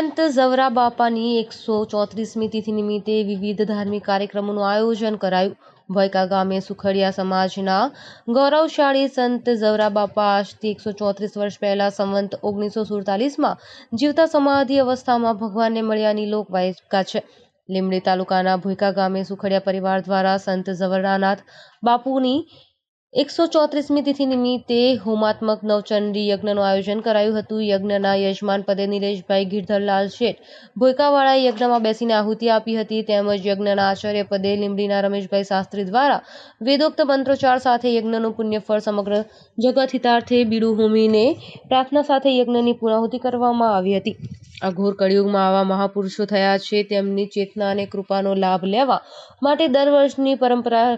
સંત ઝવરા બાપાની એકસો ચોત્રીસમી તિથિ નિમિત્તે વિવિધ ધાર્મિક કાર્યક્રમોનું આયોજન કરાયું. ભયકા ગામે સુખડિયા સમાજના ગૌરવશાળી સંત ઝવરા બાપા આજથી એકસો ચોત્રીસ વર્ષ પહેલા સંવંત ઓગણીસો સુડતાલીસમાં જીવતા સમાધિ અવસ્થામાં ભગવાનને મળ્યાની લોકવાયકા છે. લીમડી તાલુકાના ભોયકા ગામે સુખડિયા પરિવાર દ્વારા સંત ઝવરાનાથ બાપુની એકસો ચોત્રીસમી તિથિ નિમિત્તે હોમાત્મક નવચંડી યજ્ઞનું આયોજન કરાયું હતું. યજ્ઞના યજમાન પદે નિલેશભાઈ ગિરધરલાલ શેઠ ભોયકાવાળાએ યજ્ઞમાં બેસીને આહુતિ આપી હતી. તેમજ યજ્ઞના આચાર્ય પદે લીંબડીના રમેશભાઈ શાસ્ત્રી દ્વારા વેદોક્ત મંત્રોચ્ચાર સાથે યજ્ઞનું પુણ્યફળ સમગ્ર જગત હિતાર્થે બીડું હોમીને પ્રાર્થના સાથે યજ્ઞની પૂર્ણાહુતિ કરવામાં આવી હતી. આ ઘોર કળિયુગમાં આવા મહાપુરુષો થયા છે. તેમની ચેતના અને કૃપાનો લાભ લેવા માટે દર વર્ષની પરંપરા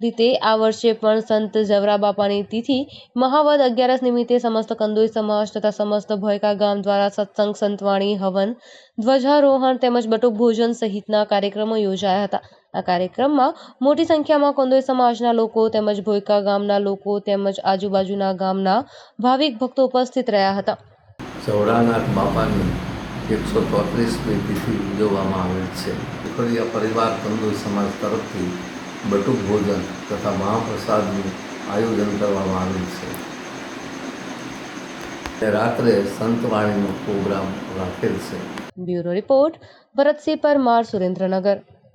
રીતે આ વર્ષે પણ સંત જવરા બાપાની તિથિ મહાવદ અગિયારસ નિમિત્તે સમસ્ત કંદોઈ સમાજ તથા સમસ્ત ભોયકા ગામ દ્વારા સત્સંગ સંતવાણી, હવન, ધ્વજારોહણ તેમજ બટુક ભોજન સહિતના કાર્યક્રમો યોજાયા હતા. આ કાર્યક્રમમાં મોટી સંખ્યામાં કંદોઈ સમાજના લોકો તેમજ ભોયકા ગામના લોકો તેમજ આજુબાજુના ગામના ભાવિક ભક્તો ઉપસ્થિત રહ્યા હતા. ચૌરાનાથ બાપાની એકસો ચોત્રીસમી તિથિ ઉજવવામાં આવે છે. પરિવાર કંદોઈ સમાજ તરફથી બટુક ભોજન તથા મહાપ્રસાદનું આયોજન કરવામાં આવેલ છે. રાત્રે સંતવાણીનો પ્રોગ્રામ રાખેલ છે. Bureau report Bharatsinh Parmar Surendranagar.